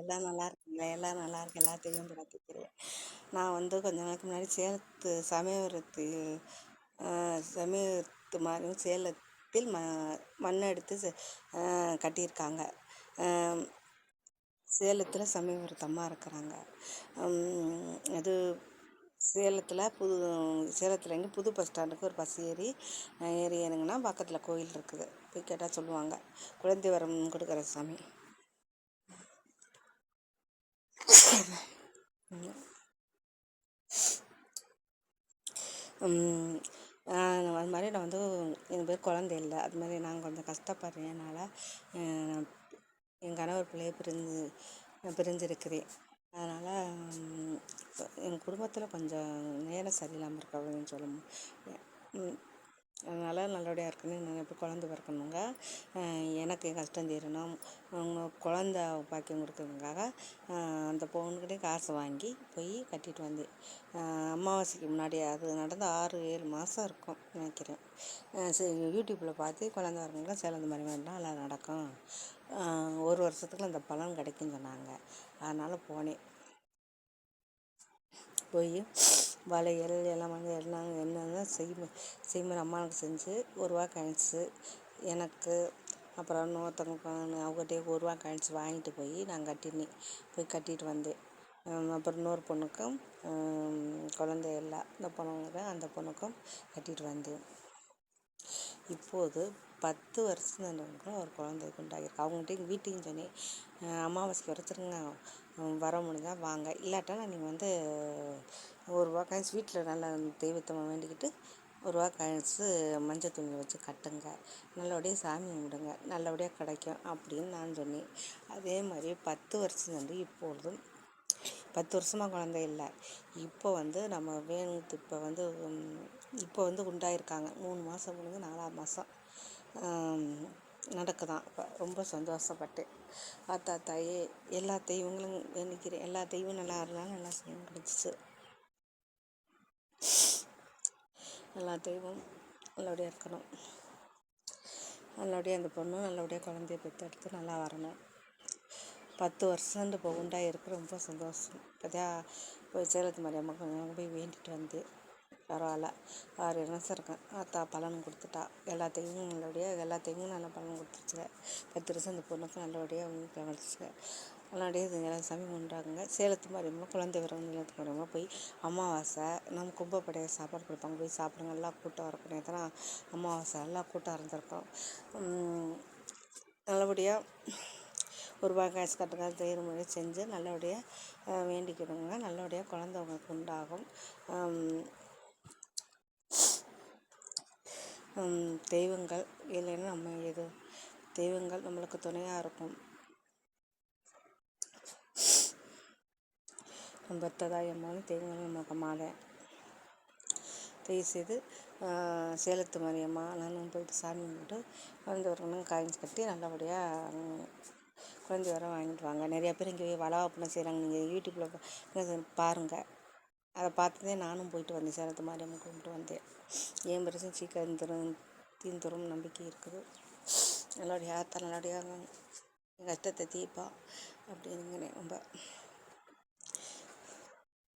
எல்லாம் நல்லா இருக்குங்களா எல்லாம் நல்லா இருக்கு. எல்லாத்தையும் பிரார்த்திக்கிறேன் நான் வந்து கொஞ்ச நாளைக்கு முன்னாடி சேலத்து சமயபுரத்தில் சமயத்து மாதிரி சேலத்தில் ம மண் எடுத்து செ கட்டியிருக்காங்க. சேலத்தில் சமயபுரத்தம்மா இருக்கிறாங்க. அது சேலத்தில் புது சேலத்தில் எங்கே புது பஸ் ஸ்டாண்டுக்கு ஒரு பஸ் ஏறி ஏறி ஏறுங்கன்னா பக்கத்தில் கோயில் இருக்குது. போய் கேட்டால் சொல்லுவாங்க. குழந்தை வரம் கொடுக்குற சாமி. அது மாதிரி நான் வந்து எனக்கு பேர் குழந்தை இல்லை. அது மாதிரி நான் கொஞ்சம் கஷ்டப்படுறேனால என் கணவர் பிள்ளைய பிரிஞ்சு பிரிஞ்சிருக்கிறேன். அதனால் என் குடும்பத்தில் கொஞ்சம் நேரம் சரியில்லாமல் இருக்கு அப்படின்னு சொல்ல அதனால் நல்லபடியாக இருக்கணும். நான் இப்போ குழந்த பிறக்கணுங்க. எனக்கு கஷ்டம் தீரணும். குழந்த பாக்கியம் கொடுக்கறதுக்காக அந்த பொண்ணுக்கிட்டே காசு வாங்கி போய் கட்டிட்டு வந்தேன். அமாவாசைக்கு முன்னாடி அது நடந்து ஆறு ஏழு மாதம் இருக்கும் நினைக்கிறேன். சரி யூடியூப்பில் பார்த்து குழந்த சில சேலம் மாதிரி மாதிரிலாம் எல்லாம் நடக்கும். ஒரு வருஷத்துக்குள்ள அந்த பலன் கிடைக்குன்னு சொன்னாங்க. அதனால் போனேன். போய் வளையல் எல்லாம் வாங்கி எல்லாம் என்னென்ன செய்மு செய்முறை அம்மாவுக்கு செஞ்சு ஒரு ரூபா காயின்ஸு எனக்கு அப்புறம் இன்னொருத்தவங்க அவங்ககிட்டயே ஒரு ரூபா காயின்ஸ் வாங்கிட்டு போய் நான் கட்டினேன் போய் கட்டிட்டு வந்தேன். அப்புறம் இன்னொரு பொண்ணுக்கும் குழந்தை இல்லை. இந்த பொண்ணுங்க அந்த பொண்ணுக்கும் கட்டிட்டு வந்தேன். இப்போது பத்து வருஷம் ஒரு குழந்தைக்கு உண்டாகிருக்கு அவங்ககிட்ட எங்கள் வீட்டையும் சொன்னேன் அமாவாசைக்கு வரைச்சிருங்க வர முடிஞ்சால் வாங்க. இல்லாட்டாலும் நீங்கள் வந்து ஒரு ரூபா காயின்ஸ் வீட்டில் நல்லா தெய்வத்தை வேண்டிக்கிட்டு ஒரு ரூபா காயின்ஸு மஞ்சள் துணியில் வச்சு கட்டுங்க. நல்லபடியாக சாமி கும்பிடுங்க. நல்லபடியாக கிடைக்கும் அப்படின்னு நான் சொன்னேன். அதே மாதிரி பத்து வருஷம் வந்து இப்பொழுதும் பத்து வருஷமாக குழந்தை இல்லை. இப்போ வந்து நம்ம வேணுத்து இப்போ வந்து இப்போ வந்து உண்டாயிருக்காங்க. மூணு மாதம் முடிஞ்சு நாலாவது மாதம் நடக்குதான். இப்போ ரொம்ப சந்தோஷப்பட்டு ஆத்தா தாயே எல்லா தெய்வங்களும் வேண்டிக்கிறேன் எல்லா தெய்வம் நல்லா இருந்தாலும் நல்லா செய்யணும் கிடச்சிச்சு எல்லா தெய்வம் நல்லபடியாக இருக்கணும். நல்லபடியாக அந்த பொண்ணும் நல்லபடியாக குழந்தைய பெற்றெடுத்து நல்லா வரணும். பத்து வருஷம் இப்போ இருக்க ரொம்ப சந்தோஷம். இப்போதான் போய் சேலத்து மாரியம்மா கொஞ்சம் போய் வேண்டிட்டு வந்து பரவாயில்ல. ஆறு மாதம் இருக்கேன்? ஆத்தா பலன் கொடுத்துட்டா. எல்லாத்தையும் நல்லபடியாக எல்லாத்தையும் நல்ல பலன் கொடுத்துருச்சுங்க. பத்து வருஷம் அந்த பொண்ணுக்கு நல்லபடியாக அவங்க நல்லபடியாக இது எல்லாம் சாமி கும்பிட்டாங்க சேலத்து மாரியம்மா குழந்தை வரம் நிலத்து மாரியம்மா போய் அமாவாசை நம்ம கும்பப்படைய சாப்பாடு கொடுப்பாங்க. போய் சாப்பிடுங்க எல்லாம் கூட்டம் இருக்கணும் எத்தனை அமாவாசை எல்லாம் கூட்டம் இருந்திருக்கோம் நல்லபடியாக ஒரு ரூபாய் காசு கட்டுங்க தேர்முறை செஞ்சு நல்லபடியாக வேண்டிக்கிடுங்க. நல்லபடியாக குழந்தை உங்களுக்கு உண்டாகும். தெய்வங்கள். இல்லைன்னா நம்ம எது தெய்வங்கள் நம்மளுக்கு துணையாக இருக்கும். பத்ததாய் தெய்வங்கள் நமக்கு மாலை தயவு செய்து சேலத்து மாரியம்மா நானும் போயிட்டு சாமி கும்பிட்டு குழந்தை வரணும் காயின்ஸ் கட்டி நல்லபடியாக குழந்தை வர வாங்கிட்டு வாங்க. நிறையா பேர் இங்கே வளகாப்புலாம் செய்கிறாங்க நீங்கள் யூடியூப்பில் பாருங்கள் அதை பார்த்ததே நானும் போயிட்டு வந்தேன். சேலத்து மாரியம்மன் கும்பிட்டு வந்தேன். ஏன் பிரச்சனை சீக்கிரம் தரும் தீந்துரும் நம்பிக்கை இருக்குது. நல்லபடியாக ஆத்தா நல்லபடியாக கஷ்டத்தை தீர்ப்பா அப்படிங்கிறேன். ரொம்ப